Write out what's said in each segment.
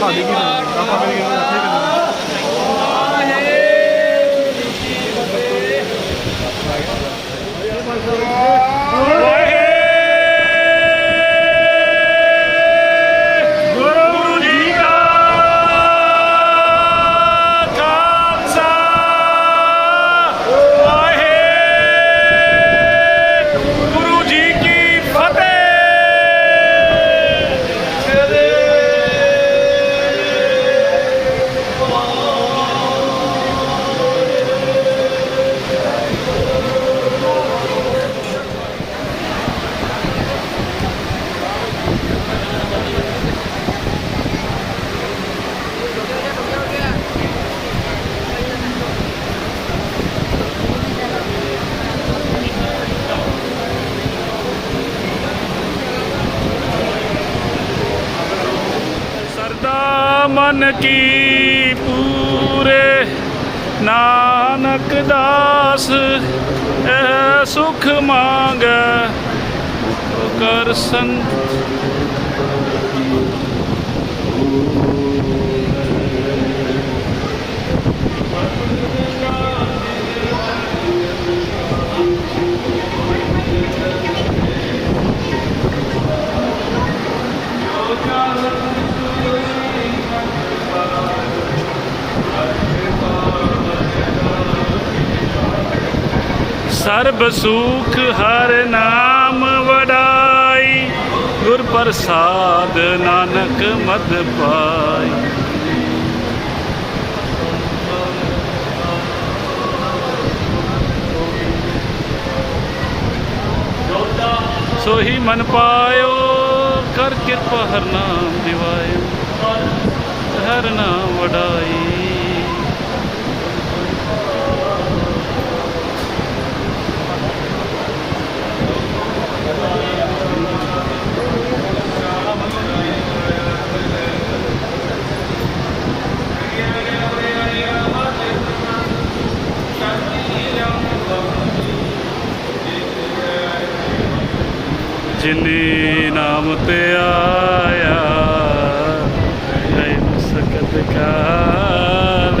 ਆਪਾਂ ਦੇਖੀ ਆਪਾਂ ਮੇਰੇ ਕੋਲ ਮਨ ਕੀ ਪੂਰੇ ਨਾਨਕ ਦਾਸ ਇਹ ਸੁਖ ਮੰਗੈ ਕਰ ਸੰਤ ਸਰਬ ਸੁਖ ਹਰ ਨਾਮ ਵਡਾਈ, ਗੁਰ ਪ੍ਰਸਾਦ ਨਾਨਕ ਮਦ ਪਾਈ। ਸੋਹੀ ਮਨ ਪਾਇਓ, ਕਰ ਕਿਰਪਾ ਹਰ ਨਾਮ ਦਿਵਾਇਓ, ਹਰ ਨਾਮ ਵਡਾਈ ਜਿਨੇ ਨਾਮ ਤੇ ਆਇਆ ਗਏ ਸਕਤ ਕਾਲ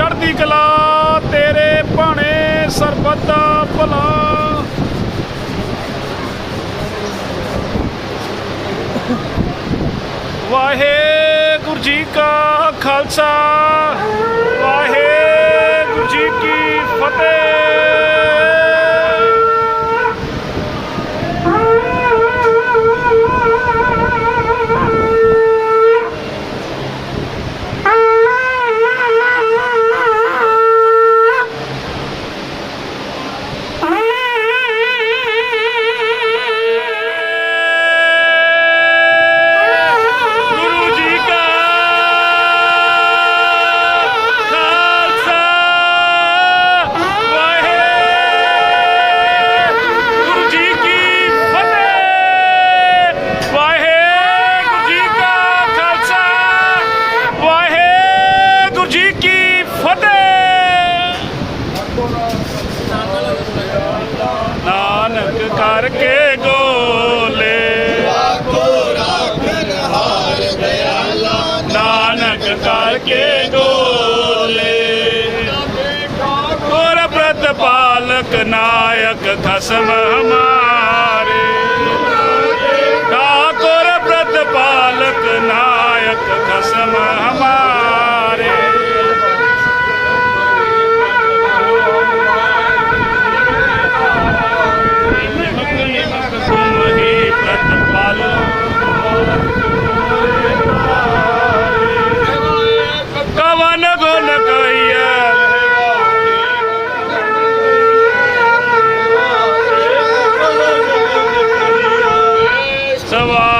ਚੜ੍ਹਦੀ ਕਲਾ ਤੇਰੇ ਭਾਣੇ ਸਰਬੱਤ ਦਾ ਭਲਾ। ਵਾਹਿਗੁਰੂ ਜੀ ਕਾ ਖਾਲਸਾ ਵਾਹਿਗੁਰੂ ਪ੍ਰਤਪਾਲਕ ਨਾਇਕ ਖਸਮ ਹਮਾਰੇ Come on.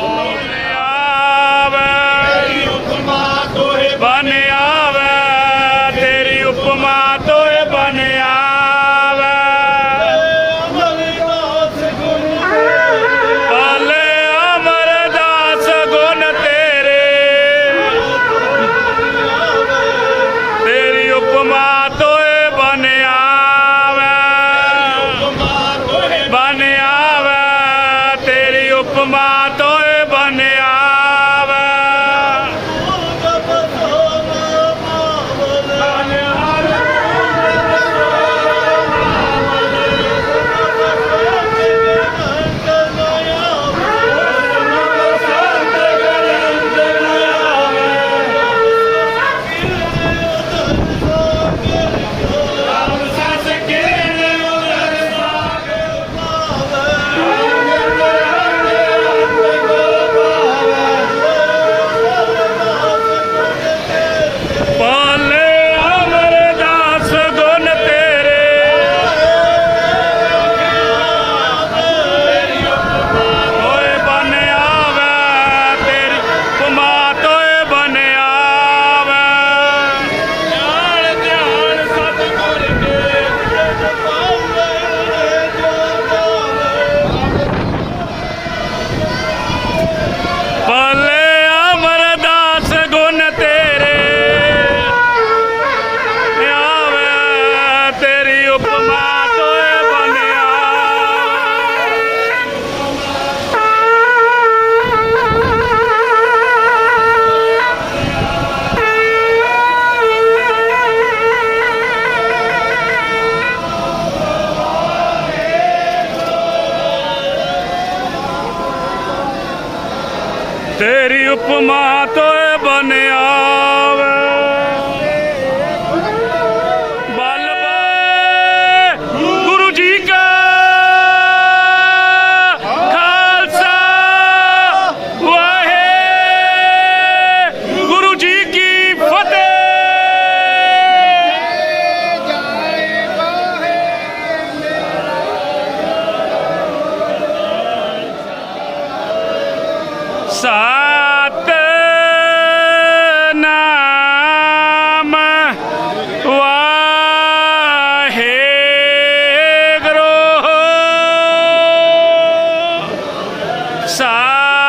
মা তো বনে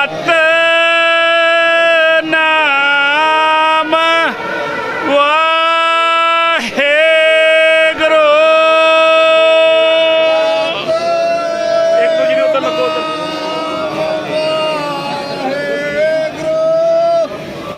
not fair.